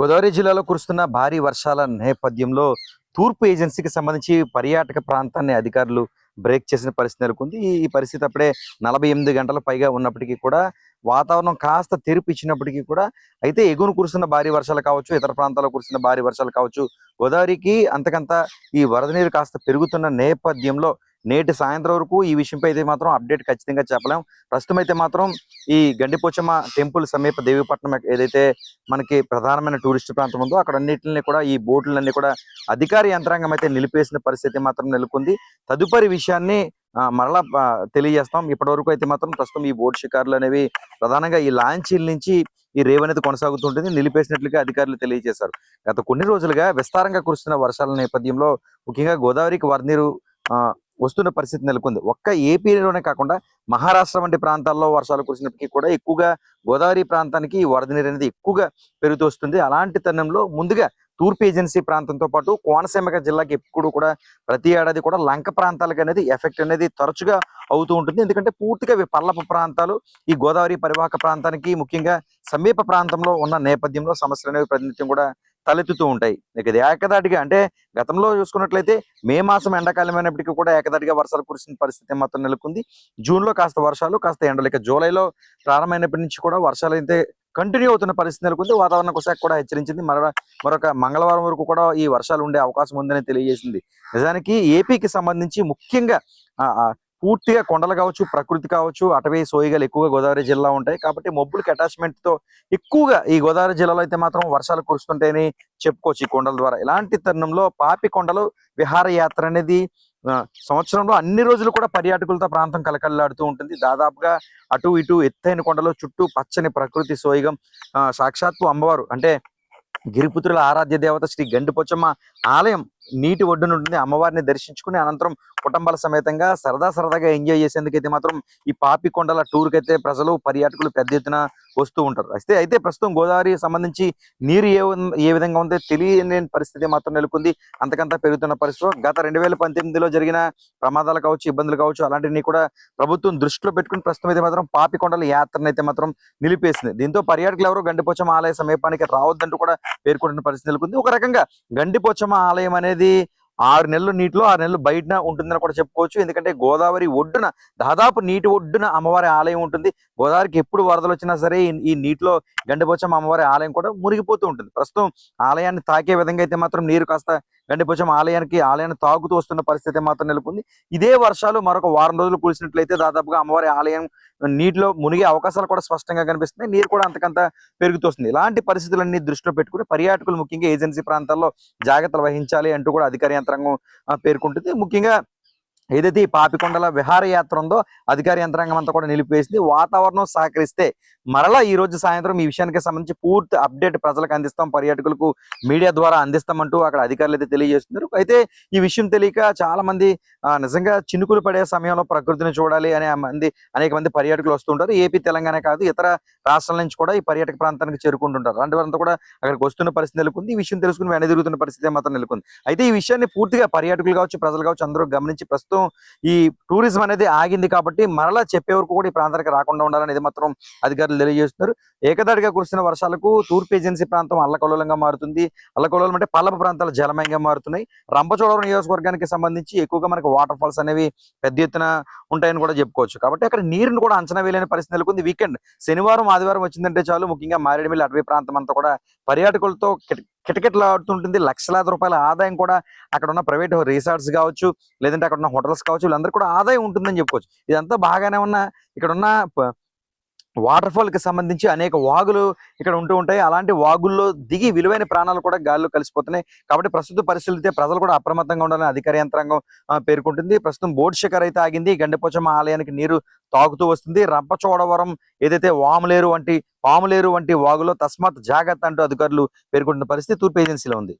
గోదావరి జిల్లాలో కురుస్తున్న భారీ వర్షాల నేపథ్యంలో తూర్పు ఏజెన్సీకి సంబంధించి పర్యాటక ప్రాంతాన్ని అధికారులు బ్రేక్ చేసిన పరిస్థితి నెలకొంది. ఈ- పరిస్థితి అప్పుడే నలభై ఎనిమిది గంటల పైగా ఉన్నప్పటికీ కూడా వాతావరణం కాస్త తెరుపు ఇచ్చినప్పటికీ కూడా అయితే ఎగును కురుస్తున్న భారీ వర్షాలు కావచ్చు ఇతర ప్రాంతాల్లో కురుస్తున్న భారీ వర్షాలు కావచ్చు గోదావరికి అంతకంత ఈ వరద నీరు కాస్త పెరుగుతున్న నేపథ్యంలో నేటి సాయంత్రం వరకు ఈ విషయంపై అయితే మాత్రం అప్డేట్ ఖచ్చితంగా చెప్పలేం. ప్రస్తుతం అయితే మాత్రం ఈ గండిపోచమ్మ టెంపుల్ సమీప దేవీపట్నం ఏదైతే మనకి ప్రధానమైన టూరిస్ట్ ప్రాంతం ఉందో అక్కడ అన్నింటిని కూడా ఈ బోట్లన్నీ కూడా అధికార యంత్రాంగం అయితే నిలిపేసిన పరిస్థితి మాత్రం నెలకొంది. తదుపరి విషయాన్ని మరలా తెలియజేస్తాం. ఇప్పటి వరకు అయితే మాత్రం ప్రస్తుతం ఈ బోట్ షికారులు అనేవి ప్రధానంగా ఈ లాంచీల నుంచి ఈ రేవ్ అనేది కొనసాగుతుంటుంది. నిలిపేసినట్లుగా అధికారులు తెలియజేశారు. గత కొన్ని రోజులుగా విస్తారంగా కురుస్తున్న వర్షాల నేపథ్యంలో ముఖ్యంగా గోదావరికి వరనీరు ఆ, వస్తున్న పరిస్థితి నెలకొంది. ఒక్క ఏపీలోనే కాకుండా మహారాష్ట్ర వంటి ప్రాంతాల్లో వర్షాలు కురిసినప్పటికీ కూడా ఎక్కువగా గోదావరి ప్రాంతానికి ఈ వరద నీరు అనేది ఎక్కువగా పెరుగుతూ వస్తుంది. అలాంటి తరుణంలో ముందుగా తూర్పు ఏజెన్సీ ప్రాంతంతో పాటు కోనసీమ జిల్లాకి ఎప్పుడు కూడా ప్రతి ఏడాది కూడా లంక ప్రాంతాలకు అనేది ఎఫెక్ట్ అనేది తరచుగా అవుతూ ఉంటుంది. ఎందుకంటే పూర్తిగా పల్లపు ప్రాంతాలు ఈ గోదావరి పరివాహక ప్రాంతానికి ముఖ్యంగా సమీప ప్రాంతంలో ఉన్న నేపథ్యంలో సమస్యలు అనేవి ప్రతినిత్యం కూడా తలెత్తుతూ ఉంటాయి. ఇక ఇది ఏకదాటిగా అంటే గతంలో చూసుకున్నట్లయితే మే మాసం ఎండాకాలం అయినప్పటికీ కూడా ఏకదాటిగా వర్షాలు కురిసిన పరిస్థితి మాత్రం నెలకొంది. జూన్లో కాస్త వర్షాలు కాస్త ఎండలు. ఇక జూలైలో ప్రారంభమైనప్పటి నుంచి కూడా వర్షాలు అయితే కంటిన్యూ అవుతున్న పరిస్థితి నెలకొంది. వాతావరణ శాఖ కూడా హెచ్చరించింది. మరొక మరొక మంగళవారం వరకు కూడా ఈ వర్షాలు ఉండే అవకాశం ఉందని తెలియజేసింది. నిజానికి ఏపీకి సంబంధించి ముఖ్యంగా పూర్తిగా కొండలు కావచ్చు ప్రకృతి కావచ్చు అటవీ సోయిగలు ఎక్కువగా గోదావరి జిల్లా ఉంటాయి. కాబట్టి మబ్బులకి అటాచ్మెంట్తో ఎక్కువగా ఈ గోదావరి జిల్లాలో అయితే మాత్రం వర్షాలు కురుస్తుంటాయని చెప్పుకోవచ్చు ఈ కొండల ద్వారా. ఇలాంటి తరుణంలో పాపి కొండలు విహారయాత్ర అనేది సంవత్సరంలో అన్ని రోజులు కూడా పర్యాటకులతో ప్రాంతం కలకల్లాడుతూ ఉంటుంది. దాదాపుగా అటు ఇటు ఎత్తైన కొండలు చుట్టూ పచ్చని ప్రకృతి సోయగం సాక్షాత్తు అమ్మవారు అంటే గిరిపుత్రుల ఆరాధ్య దేవత శ్రీ గండిపోచమ్మ ఆలయం నీటి ఒడ్డున ఉంటుంది అమ్మవారిని దర్శించుకుని అనంతరం కుటుంబాల సమేతంగా సరదా సరదాగా ఎంజాయ్ చేసేందుకైతే మాత్రం ఈ పాపి కొండల టూర్కి అయితే ప్రజలు పర్యాటకులు పెద్ద ఎత్తున వస్తూ ఉంటారు. అయితే అయితే ప్రస్తుతం గోదావరి సంబంధించి నీరు ఏ ఏ విధంగా ఉందో తెలియని పరిస్థితి మాత్రం నెలకొంది. అంతకంతా పెరుగుతున్న పరిస్థితిలో గత రెండు వేల పంతొమ్మిదిలో జరిగిన ప్రమాదాలు కావచ్చు ఇబ్బందులు కావచ్చు అలాంటివి కూడా ప్రభుత్వం దృష్టిలో పెట్టుకుని ప్రస్తుతం అయితే మాత్రం పాపికొండల యాత్రను అయితే మాత్రం నిలిపేసింది. దీంతో పర్యాటకులు ఎవరు గండిపోచమ్మ ఆలయ సమీపానికి రావద్దంటూ కూడా పేర్కొంటున్న పరిస్థితి నెలకొంది. ఒక రకంగా గండిపోచమ్మ ఆలయం అనేది ఆరు నెలలు నీటిలో ఆరు నెలలు బయటన ఉంటుందని కూడా చెప్పుకోవచ్చు. ఎందుకంటే గోదావరి ఒడ్డున దాదాపు నీటి ఒడ్డున అమ్మవారి ఆలయం ఉంటుంది. గోదావరికి ఎప్పుడు వరదలు వచ్చినా సరే ఈ- నీటిలో గండిపోచమ్మ అమ్మవారి ఆలయం కూడా మునిగిపోతూ ఉంటుంది. ప్రస్తుతం ఆలయాన్ని తాకే విధంగా అయితే మాత్రం నీరు కాస్త గండిపోచం ఆలయానికి ఆలయాన్ని తాగుతూ వస్తున్న పరిస్థితి మాత్రం నెలకొంది. ఇదే వర్షాలు మరొక వారం రోజులు కురిసినట్లయితే దాదాపుగా అమ్మవారి ఆలయం నీటిలో మునిగే అవకాశాలు కూడా స్పష్టంగా కనిపిస్తున్నాయి. నీరు కూడా అంతకంత పెరుగుతూ వస్తుంది. ఇలాంటి పరిస్థితులన్నీ దృష్టిలో పెట్టుకుని పర్యాటకులు ముఖ్యంగా ఏజెన్సీ ప్రాంతాల్లో జాగ్రత్తలు వహించాలి అంటూ కూడా అధికార యంత్రాంగం పేర్కొంటుంది. ముఖ్యంగా ఏదైతే ఈ పాపికొండల విహారయాత్ర ఉందో అధికార యంత్రాంగం అంతా కూడా నిలిపివేసింది. వాతావరణం సహకరిస్తే మరలా ఈ రోజు సాయంత్రం ఈ విషయానికి సంబంధించి పూర్తి అప్డేట్ ప్రజలకు అందిస్తాం. పర్యాటకులకు మీడియా ద్వారా అందిస్తామంటూ అక్కడ అధికారులు అయితే తెలియజేస్తున్నారు. అయితే ఈ విషయం తెలియక చాలా మంది నిజంగా చినుకులు పడే సమయంలో ప్రకృతిని చూడాలి అనే మంది అనేక మంది పర్యాటకులు వస్తుంటారు ఏపీ తెలంగాణ కాదు ఇతర రాష్ట్రాల నుంచి కూడా ఈ పర్యాటక ప్రాంతానికి చేరుకుంటుంటారు. అలాంటి వారంతా కూడా అక్కడికి వస్తున్న పరిస్థితి నెలకొంది. ఈ విషయం తెలుసుకుని వెనదిరుగుతున్న పరిస్థితి మాత్రం నెలకొంది. అయితే ఈ విషయాన్ని పూర్తిగా పర్యాటకులు కావచ్చు ప్రజలు కావచ్చు అందరూ గమనించి ప్రస్తుతం ఈ టూరిజం అనేది ఆగింది కాబట్టి మరలా చెప్పే వరకు కూడా ఈ ప్రాంతానికి రాకుండా ఉండాలని ఇది మాత్రం అధికారులు తెలియజేస్తున్నారు. ఏకదాటిగా కురిసిన వర్షాలకు తూర్పు ఏజెన్సీ ప్రాంతం అల్లకల్లోలంగా మారుతుంది. అల్లకల్లోలం అంటే పల్లపు ప్రాంతాలు జలమయంగా మారుతున్నాయి. రంపచోడవరం నియోజకవర్గానికి సంబంధించి ఎక్కువగా మనకి వాటర్ ఫాల్స్ అనేవి పెద్ద ఎత్తున ఉంటాయని కూడా చెప్పుకోవచ్చు. కాబట్టి అక్కడ నీరుని కూడా అంచనా వేయలేని పరిస్థితి నెలకొంది. వీకెండ్ శనివారం ఆదివారం వచ్చిందంటే చాలు. ముఖ్యంగా మారేడుమిల్లి అటవీ ప్రాంతం అంతా కూడా పర్యాటకులతో కిటకిటలాడుతుంటుంది. లక్షలాది రూపాయల ఆదాయం కూడా అక్కడ ఉన్న ప్రైవేట్ రిసార్ట్స్ కావచ్చు లేదంటే అక్కడ ఉన్న హోటల్స్ కావచ్చు వీళ్ళందరూ కూడా ఆదాయం ఉంటుందని చెప్పుకోవచ్చు. ఇదంతా బాగానే ఉన్న ఇక్కడ ఉన్న ప- వాటర్ ఫాల్కి సంబంధించి అనేక వాగులు ఇక్కడ ఉంటూ ఉంటాయి. అలాంటి వాగుల్లో దిగి విలువైన ప్రాణాలు కూడా గాల్లో కలిసిపోతున్నాయి. కాబట్టి ప్రస్తుత పరిస్థితులైతే ప్రజలు కూడా అప్రమత్తంగా ఉండాలని అధికార యంత్రాంగం పేర్కొంటుంది. ప్రస్తుతం బోట్ శిఖర్ అయితే ఆగింది. గండిపోచమ్మ ఆలయానికి నీరు తాగుతూ వస్తుంది. రంపచోడవరం ఏదైతే వాములేరు వంటి పాములేరు వంటి వాగులో తస్మాత్ జాగ్రత్త అంటూ అధికారులు పేర్కొంటున్న పరిస్థితి తూర్పు ఏజెన్సీలో ఉంది.